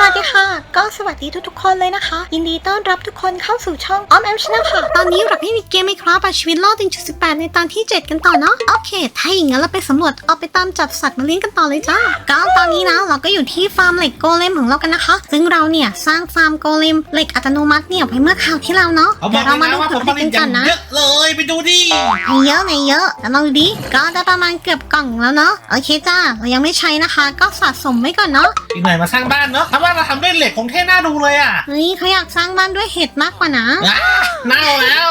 สวัสดีค่ะ ก็สวัสดีทุกๆคนเลยนะคะ ยินดีต้อนรับทุกคนเข้าสู่ช่องออมแอมชนะค่ะ ตอนนี้เราให้มีเกมไหมครับชีวิตรอด1.18ในตอนที่ 7 กันต่อเนาะโอเค ถ้าอย่างนั้นเราไปสำรวจเอาไปตามจับสัตว์มาเลี้ยงกันต่อเลยจ้าก็ตอนนี้นะเราก็อยู่ที่ฟาร์มเหล็กโกเลมของเรากันนะคะ ซึ่งเราเนี่ยสร้างฟาร์มโกเลมเหล็กอัตโนมัติเนี่ยไว้เมื่อคราวที่แล้วเนาะเขาบเดี๋อยกวเราเลยมานะดูว่าผผลลผผลิลิตตกันอย่างก่อนนะเยอะเลยไปดูดิไหนเยอะไหนเยอะแต่ลองดูดิก็ได้ประมาณเกือบกล่องแล้วเนาะโอเคจ้าเรายังไม่ใช้นะคะ ก็สะสมไว้ก่อนเนาะอีกหน่อยมาสร้างบ้านเนาะถ้าว่าเราทำด้วยเหล็กคงเท่น่าดูเลยอะเฮ้ยเขาอยากสร้างบ้านด้วยเห็ดมากกว่านะว้าเน่าแล้ว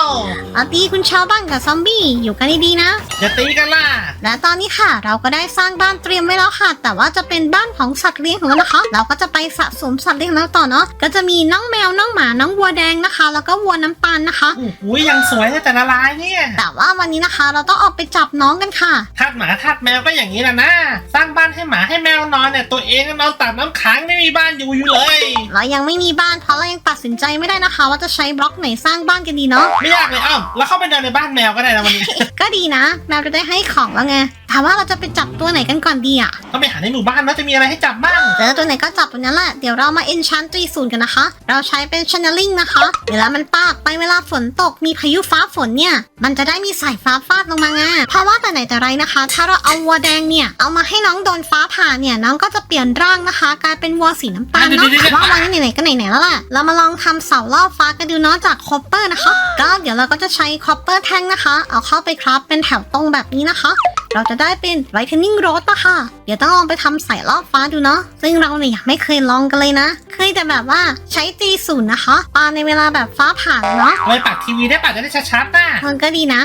อาตีคุณชาวบ้านกับซอมบี้อยู่กันดีๆนะอย่าตีกันล่ะ และตอนนี้ค่ะ เราก็ได้สร้างบ้านเตรียมไว้แล้วค่ะ แต่ว่าจะเป็นบ้านของสัตว์เลี้ยงของเรานะคะเราก็จะไปสะสมสัตว์เลี้ยงของเราต่อเนาะก็จะมีน้องแมวน้องหมาน้องวัวแดงนะคะ แล้วก็วัวน้ำตาลนะคะโอ้โหยังสวยเลยแต่ละลายเนี่ย แต่ว่าวันนี้นะคะ เราต้องออกไปจับน้องกันค่ะทาดหมาทาดแมวก็อย่างนี้แหละนะสร้างบ้านให้หมาให้แมวนอนเนี่ยตัวเองก็นอนตากน้ำค้างไม่มีบ้านอยู่อยู่เลย เรายังไม่มีบ้านเพราะเรายังตัดสินใจไม่ได้นะคะ ว่าจะใช้บล็อกไหนสร้างบ้านกันดีเนาะไม่ยากเลยอ้อมแล้วเข้าไปนอนในบ้านแมวก็ได้นะวันนี้ ก็ดีนะแมวจะได้ให้ของแล้วไงแต่ว่าเราจะไปจับตัวไหนกันก่อนดีอะต้องไปหาในหมู่บ้านว่าจะมีอะไรให้จับบ้างเจอตัวไหนก็จับตัวนั้นแหละเดี๋ยวเรามา enchant ตีศูนย์กันนะคะ เราใช้เป็น channeling นะคะ เวลามันปากไปเวลาฝนตกมีพายุฟ้าฝนเนี่ย มันจะได้มีสายฟ้าฟาดลงมาไงเพราะว่าแต่ไหนแต่ไรนะคะ ถ้าเราเอาวัวแดงเนี่ยเอามาให้น้องโดนฟ้าผ่าเนี่ยน้องก็จะเปลี่ยนร่างนะคะ กลายเป็นวัวสีน้ำตาลเนาะเดี๋ยวๆๆแต่ว่าวันนี้ไหนๆก็ไหนๆแล้วแหละเรามาลองทำเสาล่อฟ้ากันดูเนาะจากคอปเปอร์นะคะก็เดี๋ยวเราก็จะใช้คอปเปอร์แท่งนะคะ เอาเข้าไปครับเป็นแถวตรงแบบนี้นะคะ เราจะได้เป็น lightning rod อะค่ะ เดี๋ยวต้องลองไปทำใส่รอบฟ้าดูเนาะซึ่งเราเนี่ยยังไม่เคยลองกันเลยนะ เคยแต่แบบว่าใช้ตีศูนย์นะคะปาในเวลาแบบฟ้าผ่าเนาะไว้ปักทีวีได้ปักจะได้ชัดๆนะมันก็ดีนะ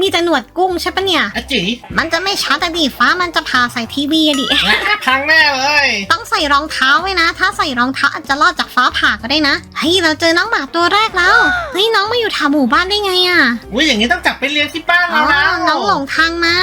มีแต่หนวดกุ้งใช่ปะเนี่ยอะจีมันจะไม่ชัดแต่ดิฟ้ามันจะผ่าใส่ทีวีอะดิว้าพังแน่เลย ต้องใส่รองเท้าไว้นะ ถ้าใส่รองเท้าอาจจะรอดจากฟ้าผ่าก็ได้นะเฮ้ยเราเจอน้องหมาตัวแรกแล้วเฮ้ยน้องมาอยู่แถวหมู่บ้านได้ไงอะอุ้ยอย่างนี้ต้องจับไปเลี้ยงที่บ้านอ๋เราอแล้ว น้องหลงทางมา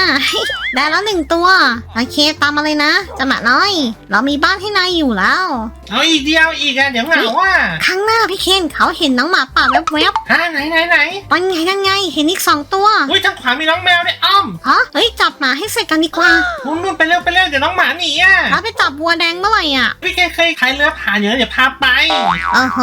ได้แล้วหนึ่งตัว โอเคตามมาเลยนะจะหมาน้อย เรามีบ้านให้นายอยู่แล้ว เอาอีกเดียวอีกอะเดี๋ยวเหงาว่ะข้างหน้าพี่เคนเขาเห็นน้องหมาป่าแวบฮะไหนไหนไหนๆปันไงยังไง เห็นอีกสองตัวอุ้ยทางขวามีน้องแมวด้วยอ้อมฮะเฮ้ยจับหมาให้เสร็จกันดีกว่านู่นนู่นไปเร็วไปเร็วเดี๋ยวน้องหมาหนีอะแล้วไปจับวัวแดงเมื่อไหร่อะพี่เคยเคยพายเรือผ่านอยู่นะเดี๋ยวพาไปโอ้โห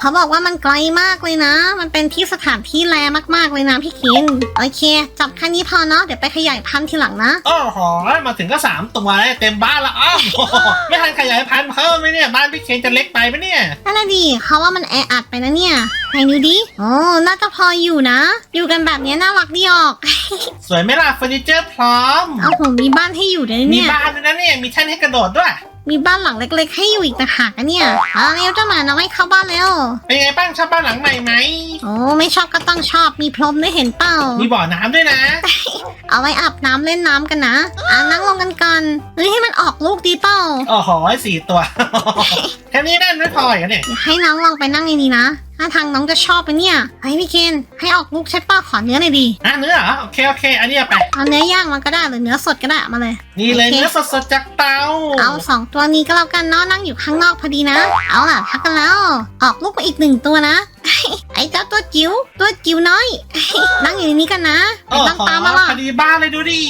เขาบอกว่ามันไกลมากเลยนะ มันเป็นที่สถานที่แลมากๆเลยนะพี่เคนโอเค จับแค่นี้พอเนาะเดี๋ยวไปขยายพันธุ์ทีหลังนะ โอ้โหมาถึงก็สามตัวเลยเต็มบ้านละอ้อมโอ้โหไม่ทันขยายพันธุ์เพิ่มไหมเนี่ยบ้านพี่เคนจะเล็กไปไหมเนี่ยนั่นแหละดิเขาว่ามันแออัดไปนะเนี่ยไหนดูดิโอ้น่าจะพออยู่นะ อยู่กันแบบนี้น่ารักดีออก สวยไหมล่ะเฟอร์นิเจอร์พร้อมเอาโหมีบ้านให้อยู่ด้วยมีเนี่ย บ้านด้วยนะเนี่ยมีแท่นให้กระโดดด้วย มีบ้านหลังเล็ก ๆ ให้อยู่อีกต่างหากนะเนี่ยเอาเร็วเจ้าหมาน้อยเข้าบ้านเร็วเป็นไงบ้างชอบบ้านหลังใหม่ไหม โอ้ไม่ชอบก็ต้องชอบมีพรมด้วยเห็นเปล่ามีบ่อน้ำด้วยนะ เอาไว้อาบน้ำเล่นน้ำกันนะ อ่านั่งลงกันก่อนเฮ้ยให้มันออกลูกดีเปล่าโอ้โหสี่ตัว แค่นี้ได้ไม่พออีกเหรอเนี่ย เดี๋ยวให้น้องลองไปนั่งในนี้นะถ้าทางน้องจะชอบไปเนี่ยเฮ้ยพี่เคนให้ออกลูกใช่เปล่าขอเนื้อหน่อยดิอะเนื้อเหรอโอเคโอเค อันนี้เอาไป เอาเนื้อย่างมันก็ได้หรือเนื้อสดก็ได้เอามาเลย นี่เลยโอเค เนื้อสดๆจากเตาเอาสองตัวนี้ก็แล้วกันเนาะนั่งอยู่ข้างนอกพอดีนะ เอาล่ะพักกันแล้ว ออกลูกมาอีกหนึ่งตัวนะ ไอ้เจ้าตัวจิ๋วตัวจิ๋วน้อย นั่งอยู่ในนี้กันนะโอ้ไม่ต้องโหตามมาหรอกพอ ดีบ้านเลยดูดิ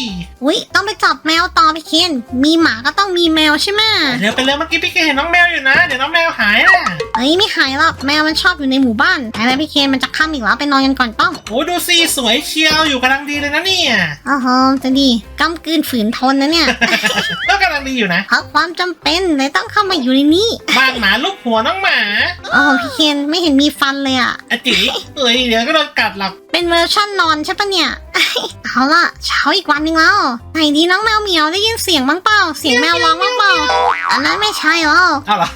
อุ้ยต้องไปจับแมวต่อพี่เคนมีหมาก็ต้องมีแมวใช่ไหมเดี๋ยวไปเลยเมื่อกี้พี่เคเห็นน้องแมวอยู่นะ เดี๋ยวน้องแมวหายนะเอ้ยไม่หายหรอกแมวมันชอบอยู่ในหมู่บ้านแต่แล้วพี่เคนมันจะค่ำอีกแล้วไปนอนกันก่อนต้องโอ้ดูสิสวยเชียวอยู่กำลังดีเลยนะเนี่ยอ๋อโหจะดีกำกืนฝืนทนนะเนี่ยก็กำลังดีอยู่นะเพราะความจำเป็นเลยต้องเข้ามาอยู่ในนี้บ้านหมาลูกหัวน้องหมาโอ้โหพี่เคนไม่เห็นมีฟันเลยอะอะจิเอ้ยเดี๋ยวก็โดนกัดหรอก เป็นเวอร์ชั่นนอนใช่ปะเนี่ย เอาล่ะ เช้าอีกวันหนึงแล้วไหนดีน้องแมวเหมียวได้ยินเสียงบ้างเปล่า เสียงแมวร้องบ้างเปล่า อันนั้นไม่ใช่หรอกเอาเหรอ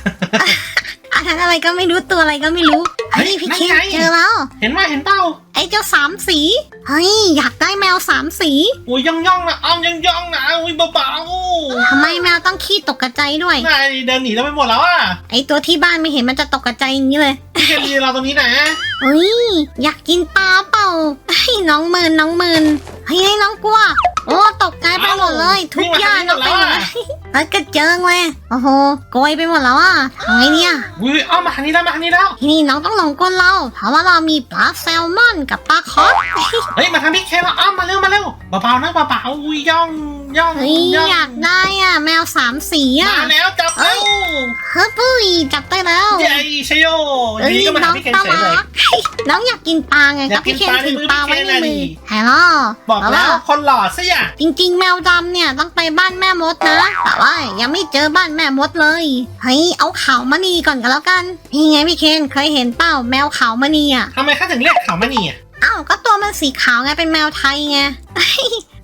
อันนั้นอะไรก็ไม่รู้ตัวอะไรก็ไม่รู้เฮ้เฮ้ยยพี่นั่เคนนไง เจอแล้ว เห็นว่าเห็นเต้าไอ้เจ้าสามสี เฮ้ย อยากได้แมวสามสีอุ้ยย่องย่องๆนะอ้อมย่องย่องๆนะอุ้ยเบาทำไมแมวต้องขี้ตกกระใจด้วย ๆนายเดินหนีแล้วไปหมดแล้วอะไอ้ตัวที่บ้านไม่เห็นมันจะตกกระใจอย่างนี้เลยพี่เคมีเราตรงนี้นะเฮ้ยอยากกินปลาเปล่าให้น้องเมินน้องเมินเฮ้ยให้น้องกลัว โอ้ตกใจไปหมดเลย ทุกอย่างน้องไปหมดเลยแล้วกระเจิงเลยโอ้โหโกยไปหมดแล้วอะทำไงเนี่ย อุ้ยอ้อมมาทางนี้แล้วมาทางนี้แล้ว ทีนี้น้องต้องหลงกลเรา เพราะว่าเรามีปลาแซลมอนกับป้าคอส เฮ้ย มาทางพี่เคแล้วอ้อมมาเร็วมาเร็วเบาๆนะเบาๆอุ้ยย่อง ย่องเฮ้ยย่องอยากได้อะ แมวสามสีอะ มาแล้วจับเอ้เอ้ายเฮ้ยปุ้ยจับได้แล้วใหญ่ชโยเอ้ยดีก็มาน้อหางพี่เคนตาเฉยเลยลักน้องอยากกินปลาไงอยากก็พี่เคนกินปลาถือปลาไว้ในในมืมืออพี่เคนน่ะดิแฮลโหลบอกแล้วคนหล่อซะอย่างจริง ๆ แมวดำเนี่ยต้องไปบ้านแม่มดนะ แต่ว่ายังไม่เจอบ้านแม่มดเลย เฮ้ยเอาเขามานีก่อนกันแล้วกัน นี่ไงพี่เคนเคยเห็นเป้าแมวเขามานีอะ ทำไมข้าถึงเรียกเขามานี่อะ อ้าวก็ตัวมันสีขาวไงเป็นแมวไทยไง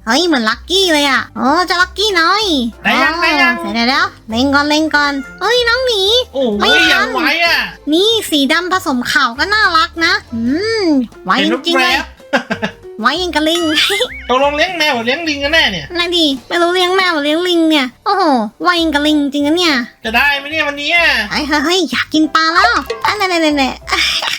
เฮ้ยเหมือนลักกี้เลยอะโอ้เจะลักกี้น้อยได้ยังได้ยัง เสร็จแล้วเล็งก่อนเล็งก่อนเฮ้ยน้องหมีโอ้ไม่ยทันยังไว้อะ นี่สีดำผสมขาวก็น่ารักนะ อืมไวเห็นจรูปริงๆแรเลยปไวยังกะลิงตกลงเลี้ยงแมวหรือเลี้ยงลิงกันแน่เนี่ยนั่นดิไม่รู้เลี้ยงแมวหรือเลี้ยงลิงเนี่ยโอ้โหไวยังกะลิงจริงนะเนี่ย จะได้ไหมเนี่ยวันนี้อะเฮ้ยเฮ้ยเฮ้ยอยากกินปลาแล้วอันนั้นนั่นนั่น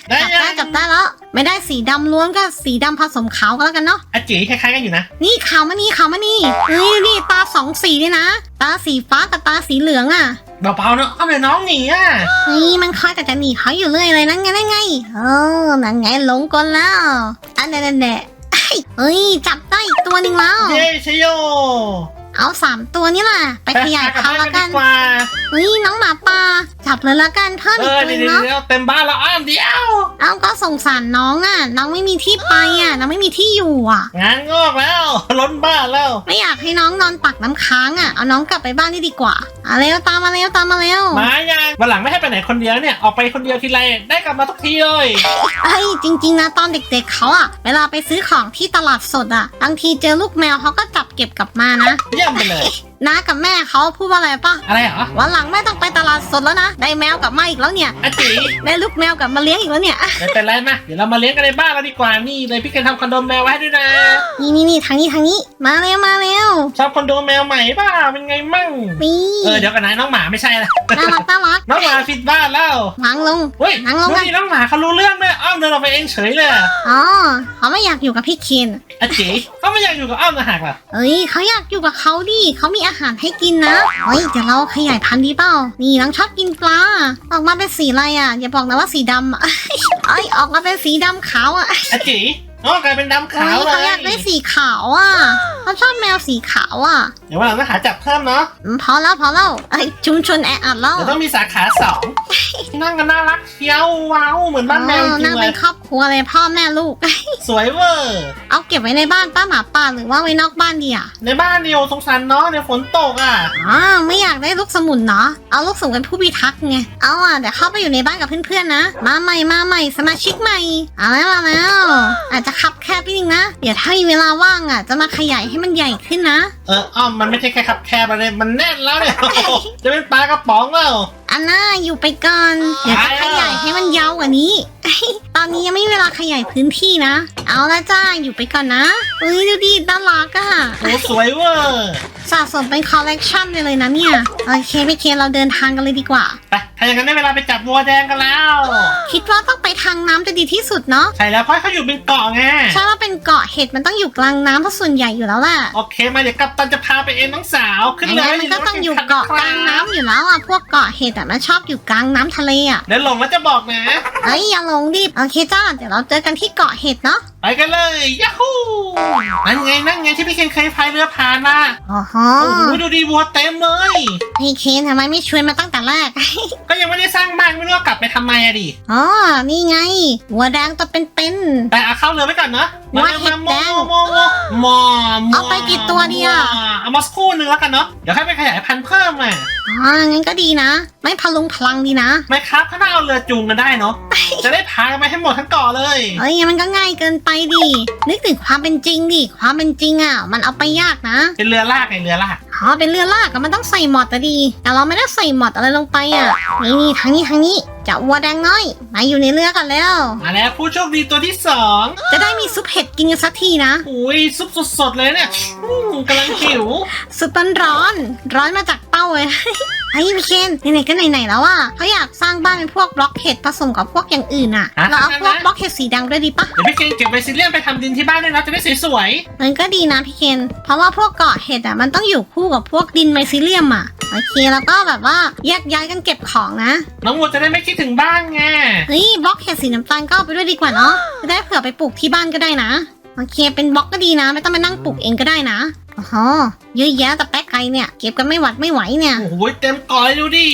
ได้จับยัได้งจับได้แล้ว ไม่ได้สีดำล้วนก็สีดำผสมขาวก็แล้วกันเนาะ อาจีคล้ายๆกันอยู่นะ นี่ขาวมานี่ขาวมานี่เฮ้ยนี่ตาสองสีด้วยนะ ตาสีฟ้ากับตาสีเหลืองอะเบาๆเนอะเอาเลยน้องหนีอะนี่มันคอยแต่จะหนีเขาอยู่เรื่อยเลยนั่นไงนั่นไงเออนั่นไงหลงกลแล้วอันนั้นนั่นแหละเฮ้ยจับได้อีกตัวหนึ่งแล้ว เย้ชโยเอาสามตัวนี่แหละไปขยายไปพันธุ์หละกัน ดีกว่า เฮ้ยน้องหมาป่า จับเลยละกันเพิ่มเออีกอตัวหเดี๋นึงเนาะยวเดี๋ยวเต็มบ้านแล้วอ้าวเดียว เอาก็สงสารน้องอะ น้องไม่มีที่ไปอะ น้องไม่มีที่อยู่อะ งานงอกแล้ว ล้นบ้านแล้ว ไม่อยากให้น้องนอนปักน้ำค้างอะ เอาน้องกลับไปบ้านนี่ดีกว่าอะเร็วตามมาเร็วตามมาเร็วมายังวันหลังไม่ให้ไปไหนคนเดียวเนี่ย ออกไปคนเดียวทีไรได้กลับมาทุกทีเลย เอ้ยจริง ๆ นะตอนเด็ก ๆเขาอะ เวลาไปซื้อของที่ตลาดสดอะ บางทีเจอลูกแมวเขาก็จับเก็บกลับมานะ เยี่ยมไปเลย น้ากับแม่เขาพูดว่าอะไรปะอะไรเหรอวันหลังไม่ต้องไปตลาดสดแล้วนะได้แมวกลับมาอีกแล้วเนี่ยอาจีได้ลูกแมวกลับมาเลี้ยงอีกแล้วเนี่ยไม่เป็นไรนะเดี๋ยวเรามาเลี้ยงกันในบ้านเราดีกว่านี่เลยพี่เคนทำคอนโดแมวไว้ให้ด้วยนะนี่นี่นี่ทางนี้ทางนี้มาเร็วมาเร็วชอบคอนโดแมวใหม่ป่ะเป็นไงมั่งนี่เออเดี๋ยวกันนะน้องหมาไม่ใช่ละน่ารักน่ารักน้องหมาผิดบ้านแล้ววางลงเฮ้ยนั่งลงดูกันดิน้องหมาเขารู้เรื่องด้วยอ้อมเดินออกไปเองเฉยเลยอ๋อเขาไม่อยากอยู่กับพี่เคนอาจีเขาไม่อยากอยู่กับอ้อมนะหักเหรอเอ้ยเขาอยากอยู่กับเขาดิเขามีอาหารให้กินนะเฮ้ยเดี๋ยวเราขยายพันธุ์ดีเปล่า นี่น้องชอบกินปลา ออกมาเป็นสีอะไรอะ อย่าบอกนะว่าสีดำอะเอ้ยออกมาเป็นสีดำขาวอะอาจีน้องกลายเป็นดำเฮ้ขาวยเลเขาอยากได้สีขาวอะ เขาชอบแมวสีขาวอะ เดี๋ยววันหลังต้องหาจับเพิ่มเนาะอืมพอแล้วพอแล้วไอ้ยชุมชนแออัดแล้วเดี๋ยวต้องมีสาขาสองนั่งกันน่ารักเชียวว้าวเหมือนบ้านแมวจเออรินั่งงๆเลเป็ยนครอบครัวเลยพ่อแม่ลูก สวยเวอร์เอาเก็บไว้ในบ้านป้าหมาป่าหรือว่าไว้นอกบ้านดีอะในบ้านเดียวสงสารน้องเดี๋ยวฝนตกอะอ๋อไม่อยากได้ลูกสมุนเนาะเอาลูกสมุนเป็นผู้พิทักษ์ไงเอาอะเดี๋ยวเข้าไปอยู่ในบ้านกับเพื่อนๆนะ มาใหม่มาใหม่สมาชิกใหม่เอาแล้วมาแล้วอาจจะคับแคบนิดนึงนะเดี๋ยวถ้ามีเวลาว่างอะจะมาขยายให้มันใหญ่ขึ้นนะ เอออ้อมมันไม่ใช่แค่ขับแคบอะไรมันแน่นแล้วเนี่ยโอ้โหจะเป็นปลากระป๋องแล้ว อันน่าอยู่ไปก่อน เดี๋ยวจะขยายให้มันยาวกว่านี้ ตอนนี้ยังไม่มีเวลาขยายพื้นที่นะ เอาละจ้าอยู่ไปก่อนนะเอ้ยดูดิน่ารักอะโอ้สวยเวอร์สะสมเป็นคอลเลกชันไปเลยนะเนี่ย โอเคพี่เคนเราเดินทางกันเลยดีกว่าไปถ้าอย่างนั้นได้เวลาไปจับวัวแดงกันแล้ว คิดว่าต้องไปทางน้ำจะดีที่สุดเนาะใช่แล้วเพราะเขาอยู่เป็นเกาะไงใช่ว่าเป็นเกาะเห็ดมันต้องอยู่กลางน้ำเพราะส่วนใหญ่อยู่แล้วแหละโอเคมาเดี๋ยวกัปตันจะพาไปเองน้องสาวขึ้นไอ้เลงั้ยนมันก็ต้องอยู่เกาะกลางน้ำอยู่แล้วอะพวกเกาะเห็ดอะมันชอบอยู่กลางน้ำทะเลอะเดี๋ยวหลงแล้วจะบอกนะ เอ้ยอย่าหลงดิโอเคจ้าเดี๋ยวเราเจอกันที่เกาะเห็ดเนาะไปกันเลยยาฮูนั่นไงนั่นไงที่พี่เคนเคยพายเรือผ่านน่ะโอ้โหโอ้โหดูดีวัวเต็มเลย พี่เคนทำไมไม่ชวนมาตั้งแต่แรก ก็ยังไม่ได้สร้างบ้านไม่รู้ว่ากลับไปทำไมอะดิ อ๋อนี่ไงหัวแดงตัวเป็น แต่เอาเข้าเรือไว้ก่อนเนอะว่าเห็ดแดงมอมอมอมเอาไปกี่ตัวดีอะเอามาสักครู่หนึงแล้วกันเนาะเดี๋ยวให้ไปขยายพันธุ์เพิ่มอะ ๆอ๋องั้นก็ดีนะ ไม่พลุงพลังดีนะ ไม่ครับถ้าน่าเอาเรือจูงกันได้เนาะ จะได้พากันไปให้หมดทั้งเกาะเลย เอ้ยมันก็ง่ายเกินไปดิ นึกถึงความเป็นจริงดิ ความเป็นจริงอะ มันเอาไปยากนะ เป็นเรือลากไงเรือลาก อ๋อเป็นเรือลากอะมันต้องใส่หมอดอะดี แต่เราไม่ได้ใส่หมอดอะไรลงไปอะ นี่นี่ทางนี้ทางนี้เจะวัวแดงน้อย มาอยู่ในเรือกันแล้ว มาแล้วผู้โชคดีตัวที่สองจะได้มีซุปเห็ดกินกันสักทีนะ อุ้ยซุปสดๆเลยเนี่ยอืมกำลังหิว ซุปร้อนๆร้อนมาจากเต้าเลยเฮ้ยพี่เคนไหนๆก็ไหนๆแล้วอะเขาอยากสร้างบ้านเป็นพวกบล็อกเห็ดผสมกับพวกอย่างอื่นอะ อะ เราเอาพวกงั้นนะบล็อกเห็ดสีแดงด้วยดีปะ เดี๋ยวพี่เคนเก็บไบซิเลียนไปทำดินที่บ้านด้วยนะจะได้สวยมันก็ดีนะพี่เคน เพราะว่าพวกเกาะเห็ดอะมันต้องอยู่คู่กับพวกดินไมซิเลียมอะ โอเคแล้วก็แบบว่าแยกย้ายกันเก็บของนะๆน้องวัวจะได้ไม่คิดถึงบ้านไงเฮ้ยบล็อกเห็ดสีน้ำตาลก็เอาไปด้วยดีกว่าเนาะ จะได้เผื่อไปปลูกที่บ้านก็ได้นะ โอเค เป็นบล็อกก็ดีนะ ไม่ต้องไปนั่งปลูกเองก็ได้นะโอ้โหเยอะแยะแต่แป๊กไกเนี่ย เก็บกันไม่หวัดไม่ไหวเนี่ย โอ้โหเต็มกอยดูดิ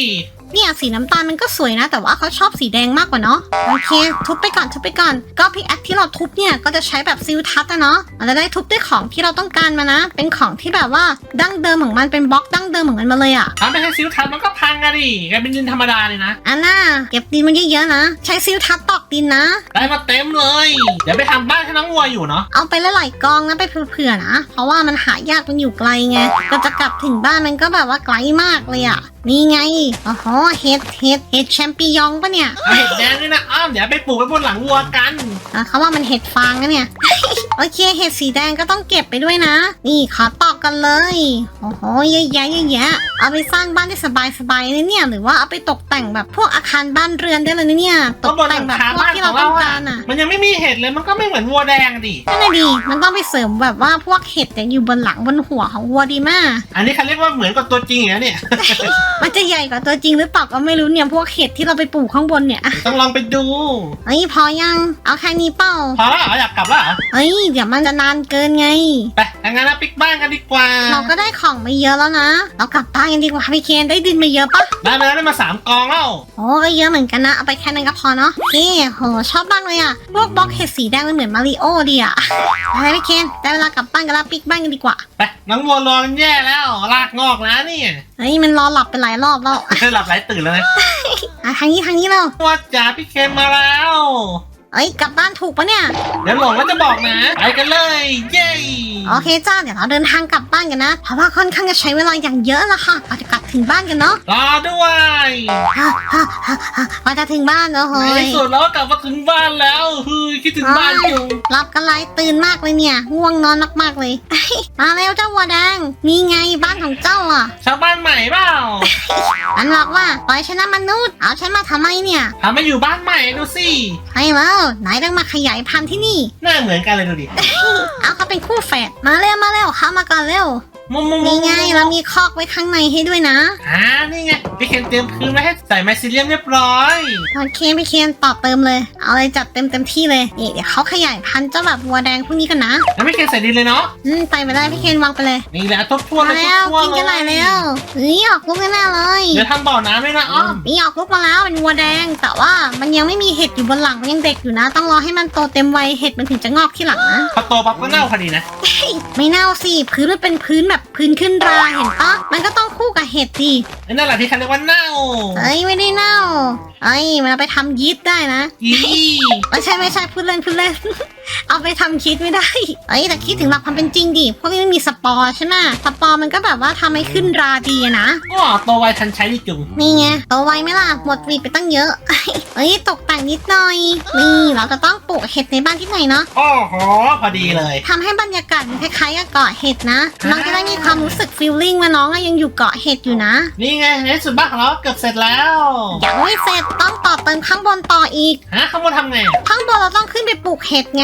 เนี่ยสีน้ำตาลมันก็สวยนะ แต่ว่าเขาชอบสีแดงมากกว่าเนาะโอเค ทุบไปก่อนทุบไปก่อน ก็พิกแอคที่เราทุบเนี่ยก็จะใช้แบบซิลทัชนะเนาะเราจะได้ทุบด้วยของที่เราต้องการมานะ เป็นของที่แบบว่าดั้งเดิมของมันเป็นบล็อกดั้งเดิมของมันมาเลยอะทำไปให้ซิวทันมันก็พังกันดิกลายเป็นดินธรรมดาเลยนะอันน่าเก็บดินมันเยอะๆนะ ใช้ซิลทัชตอกดินนะ ได้มาเต็มเลย เดี๋ยวไปทำบ้านให้น้องวัวอยู่เนาะเอาไปหลายๆกองนะไปเผื่อๆนะ เพราะว่ามันหายากมันอยู่ไกลไงก็จะกลับถึงบ้านมันก็แบบว่าไกลมากเลยอะ นี่ไงโอ้โหเห็ดเห็ดเห็ดแชมปิญองปะเนี่ยเอาเห็ดแดงด้วยนะอ้อมเดี๋ยวไปปลูกไว้บนหลังวัวกัน อะเขาว่ามันเห็ดฟางนะเนี่ย โอเคเห็ดสีแดงก็ต้องเก็บไปด้วยนะ นี่ขอตอกกันเลย โอ้โหเยอะแยะเยอะแยะเอาไปสร้างบ้านได้สบายๆเลยเนี่ย หรือว่าเอาไปตกแต่งแบบพวกอาคารบ้านเรือนได้เลยนะเนี่ย ตก็กบนหแต่ลังงแบบคาพวกบ้านที่ขเราองต้เราองอะการอะ มันยังไม่มีเห็ดเลยมันก็ไม่เหมือนวัวแดงดินั่นแหละดีมันต้องไปเสริมแบบว่าพวกเห็ดเนี่ยอยู่บนหลังบนหัวของวัวดีมาก อันนี้เขาเรียกว่าเหมือนกับตัวจริงอย่างนี้เนี่ยมันจะใหญ่กว่าตัวจริงหรือเปล่าก็ไม่รู้เนี่ยพวกเห็ดที่เราไปปลูกข้างบนเนี่ยต้องลองไปดูเอ้ยพอยังเอาแค่นี้เปล่าพอแล้วเหรออยากกลับแล้วเหรอเอ้ยเดี๋ยวมันจะนานเกินไง ไปถ้างั้นเราปิกบ้านกันดีกว่าเราก็ได้ของมาเยอะแล้วนะ เรากลับบ้านกันดีกว่าพี่เคนได้ดินมาเยอะปะได้มาแล้วได้มาสามกองแล้วโอ้ก็เยอะเหมือนกันนะเอาไปแค่นั้นก็พอเนาะเฮ้โหชอบมากเลยอะพวกบล็อกเห็ดสีแดงมันเหมือนมาริโอดีอะอะไรพี่เคนได้เวลากลับบ้านกันแล้วปิกบ้านกันดีกว่าไปน้องวัวรอมันแย่แล้วลากงอกแล้วเนี่ยเฮ้ยมันรอหลับไปหลายรอบแล้วหลับไหลตื่นแล้วนะอะทางนี้ทางนี้เราวัวจ๋าพี่เคนมาแล้ว เอ้ยกลับบ้านถูกปะเนี่ย เดี๋ยวหลงแล้วจะบอกนะ ไปกันเลย เย้โอเคจ้าเดี๋ยวเราเดินทางกลับบ้านกันนะ เพราะว่าค่อนข้างจะใช้เวลาอย่างเยอะละค่ะเราจะกลับถึงบ้านกันเนาะรอด้วยฮ่าฮ่าฮ่าฮ่าว่าจะถึงบ้านแล้วโหในยที่สุดเราก็กลับมาถึงบ้านแล้วเฮ้ยคิดถึงบ้านอยู่หลับกันไรตื่นมากเลยเนี่ยง่วงนอนมากๆเลยมาแล้วเจ้าวัวแดงนี่ไงบ้านของเจ้าอะชาวบ้านใหม่เปล่ามันบอกว่าปล่อยฉันนะมนุษย์เอาฉันมาทำไมเนี่ย ทำมาอยู่บ้านใหม่ดูสิ ใช่แล้วไหนต้องมาขยายพันธุ์ที่นี่ หน้าเหมือนกันเลยดูดิ เอาเขาเป็นคู่แฝดมาเร็วมาเร็วเข้ามาก่อนเร็ว มุมมุมมุนี่มไงเรามีคอกไว้ข้างในให้ด้วยนะอ่านี่ไงพี่เคนเตรียมพื้นไว้ให้ใส่ไมซิเลียมเรียบร้อย โอเคพี่เคนต่อเติมเลย เอาเลยจัดเต็มเต็มที่เลยนี่เดี๋ยวเขาขยายพันธุ์เจ้าแบบวัวแดงพวกนี้กันนะแล้วพี่เคนใส่ดินเลยเนาะอืมไปไปได้พี่เคนวางไปเลยนี่แหละทุบทั่วมาเลยแล้วทุบทั่วกินกันหน่อยเลเร็วเฮ้ยออกลูกแน่ๆเลยเดี๋ยวทำบ่อน้ำด้วยนะอ้อมนี่ออกลูกมาแล้วเป็นวัวแดง แต่ว่ามันยังไม่มีเห็ดอยู่บนหลังมันยังเด็กอยู่นะ ต้องรอให้มันโตเต็มวัยเห็ดมันถึงจะงอกที่หลังนะ พอโตปั๊บก็เน่าพอดีนะ ไม่เน่าสิพื้นมันเป็นพื้นแบบพื้นขึ้นราเห็นปะมันก็ต้องคู่กับเห็ดดิไอ้นั่นแหละที่เขาเรียกว่าเน่าเอ้ยไม่ได้เน่าเอ้ยมันเอาไปทำยีสต์ได้นะอีไม่ใช่ไม่ใช่พูดเล่นพูดเล่น เอาไปทำคิดไม่ได้เอ้ยแต่คิดถึงหลักความเป็นจริงดิพวกนี้มันมีสปอร์ใช่ไหมสปอร์มันก็แบบว่าทำให้ขึ้นราดีอะนะก็โตไวทันใช้ดิจุงนี่ไงโตไวไหมล่ะ หมดวีไปตั้งเยอะ เอ้ย ตกแต่งนิดหน่อย นี่เราจะต้องปลูกเห็ดในบ้านที่ไหนเนาะโอ้โหพอดีเลย ทำให้บรรยากาศมันคล้ายๆกับเกาะเห็ดนะน้องจะได้มีความรู้สึกฟีลลิ่งว่าน้องอะยังอยู่เกาะเห็ดอยู่นะ นี่ไงในที่สุดบ้านของเราเกือบเสร็จแล้ว ยังไม่เสร็จต้องต่อเติมข้างบนต่ออีก ฮะข้างบนทำไงข้างบนเราต้องขึ้นไปปลูกเห็ดไง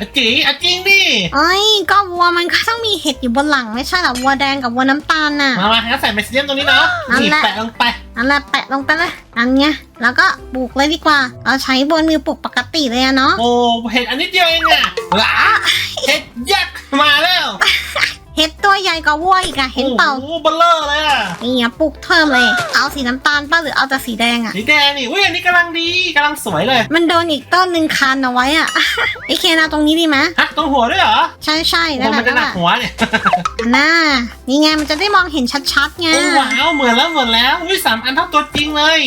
อะจีอะจริงดิเอ้ย ก็วัวมันก็ต้องมีเห็ดอยู่บนหลังไม่ใช่เหรอวัวแดงกับวัวน้ำตาลน่ะ มามางั้นใส่ไมซิเลียมตรงนี้เนาะนั่นนี่แหละ แปะลงไป นั่นแหละแปะลงไปเลยนั่นไงแล้วก็ปลูกเลยดีกว่า เราใช้บนมือปลูกปกติเลยอะเนาะโอ้เห็ดอันนิดเดียวเองอะหลาเห็ดยักษ์มาแล้ว เห็ดตัวใหญ่กว่าวัวอีกอะเห็นเปล่า โอ้โหเบลเลอร์เลยอะนี่อะปลูกเพิ่มเลย เอาสีน้ำตาลป่ะหรือเอาแต่สีแดงอะสีแดงนี่อุ้ยอันนี้กำลังดีกำลังสวยเลยมันโดนอีกต้นหนึ่งคันเอาไว้อะ ไอเคนเอาตรงนี้ดีไหมฮะตรงหัวด้วยเหรอใช่ใช่โอ้นั่นแหมันจะละหนักหัวเนี่ยน่านี่ไงมันจะได้มองเห็นชัดๆไง โอ้ว้าวเหมือนแล้วเหมือนแล้วอุ้ยสามอันเท่าตัวจริงเลย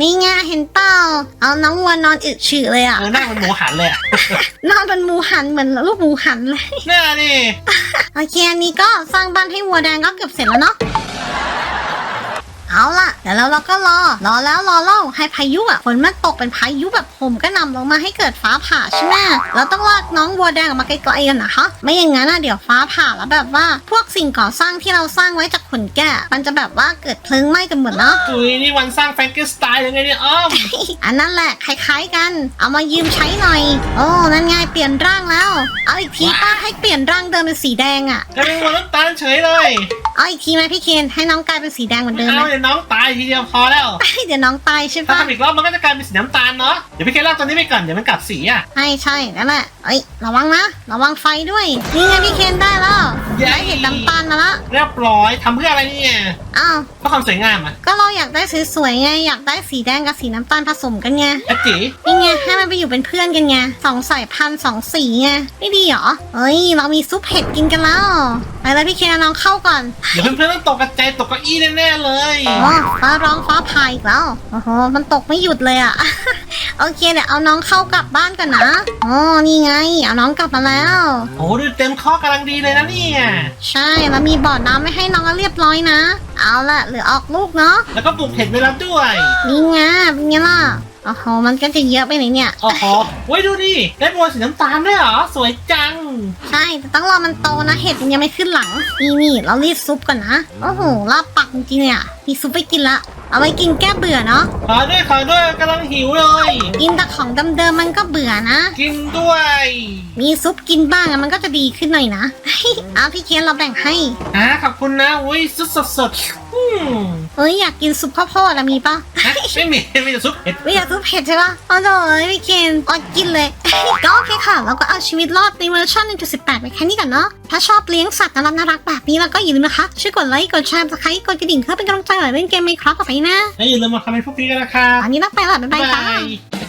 นี่ไงเห็นเปล่า เอาน้องวัวนอนอึฉืเลยอะเออหน้ามันหมูหันเลยอะนอนเป็นหมูหันเหมือนลูกหมูหันเลย หน้านี่โอเคอันนี้ก็สร้างบ้านให้วัวแดงก็เกือบเสร็จแล้วเนาะ เอาล่ะเดี๋ยวเราเราก็รอ รอแล้วรอเล่าให้พายุอะฝนมันตกเป็นพายุแบบผมก็นำลงมาให้เกิดฟ้าผ่าใช่ไหมเราต้องลากน้องวัวแดงออกมาไกลๆกันนะคะ ไม่อย่างนั้นอะเดี๋ยวฟ้าผ่าแล้วแบบว่าพวกสิ่งก่อสร้างที่เราสร้างไว้จากขนแกะมันจะแบบว่าเกิดเพลิงไหม้กันหมดเนาะจุยนี่วันสร้างแฟรงเกนสไตน์ยังไงเนี่ยอ้อมอันนั้นแหละคล้ายๆกัน เอามายืมใช้หน่อย โอ้นั่นไงเปลี่ยนร่างแล้ว เอาอีกทีป้าให้เปลี่ยนร่างเดิมเป็นสีแดงอะกลายเป็นวันน้ำตาลเฉยเลยเอาอีกทีไหมพี่เคนให้น้องกลายเป็นสีแดงเหมือนเดิมไหมเอาเดี๋ยวน้องตายทีเดียวพอแล้วเดี๋ยวน้องตายใช่ถ้าปะทำอีกรอบมันก็จะกลายเป็นสีน้ำตาลเนาะเดี๋ยวพี่เคลากตัวนี้ไปก่อนเดี๋ยวมันกลับสีอะ ใช่ใช่นั่นแหละเอ้ยระวังนะระวังไฟด้วยนี่ไงพี่เคนได้แล้วเย้ ได้เห็ดน้ำตาลมาละเรียบร้อยทำเพื่ออะไรเนี่ยอ้าว เพื่อความสวยงามอะก็เราอยากได้สวยๆไง อยากได้สีแดงกับสีน้ำตาลผสมกันไง อาจินี่ไงให้มันไปอยู่เป็นเพื่อนกันไงสองสายพันธุ์สองสีไงไม่ดีเหรอเอ้ย เรามีซุปเห็ดกินกันแล้วไปเลยพี่เคนเอาน้องเข้าก่อนเดี๋ยวเพื่อนๆต้องตกกระจายตกเก้าอี้แน่ๆเลยโอ้ฟ้าร้องฟ้าพายอีกแล้วโอ้โหมันตกไม่หยุดเลยอะ โอเคเดี๋ยวเอาน้องเข้ากลับบ้านก่อนนะอ๋อนี่ไง เอาน้องกลับมาแล้ว โอ้ดูเต็มข้อกำลังดีเลยนะเนี่ย ใช่แล้วมีบ่อน้ำไม่ให้น้องก็เรียบร้อยนะ เอาละเหลือออกลูกเนาะแล้วก็ปลูกเห็ดไว้แล้วด้วย นี่ไงเป็นไงล่ะโอ้โหมันก็จะเยอะไปไหนเนี่ย โอ้โหไว้ยดูดิได้บัวสีน้ำตาลด้วยเหรอ สวยจัง ใช่แต่ต้องรอมันโตนะเห็ดมันยังไม่ขึ้นหลัง นี่นี่เรารีดซุปก่อนนะโอ้โหลาบปักจริงๆเนี่ยมีซุปไปกินละ เอาไว้กินแก้เบื่อเนาะขอด้วยขอด้วยกำลังหิวเลย กินแต่ของเดิมๆมันก็เบื่อนะ กินด้วย มีซุปกินบ้างอะมันก็จะดีขึ้นหน่อยนะ เอาพี่เคนเราแบ่งให้ อ่าขอบคุณนะอุ้ยสดสดสดๆอืม เอ้ยอยากกินซุปข้าวโพดอะมีปะฮะไม่มีไม่มีแต่ซุปเห็ดไม่อยากซุปเผ็ดใช่ปะอ๋อโถเอ้ยพี่เคนอดกินเลย ก็โอเคค่ะ เราก็เอาชีวิตรอดในเวอร์ชัน1.18 ไปแค่นี้ก่อนเนาะ ถ้าชอบเลี้ยงสัตว์น่ารักน่ารักแบบนี้แล้วก็อย่าลืมนะคะ ช่วยกดไลค์ กดแชร์กดไลค์กดกระดิ่งเพื่อเป็นกำลังใจหน่อยเล่นเกมไหมครับต่อไปนะและอย่าลืมมาคอมเมนต์พวกนี้กันนะครับตอนนี้ต้องไปและบ๊ายบายบ๊ายจ้าบาย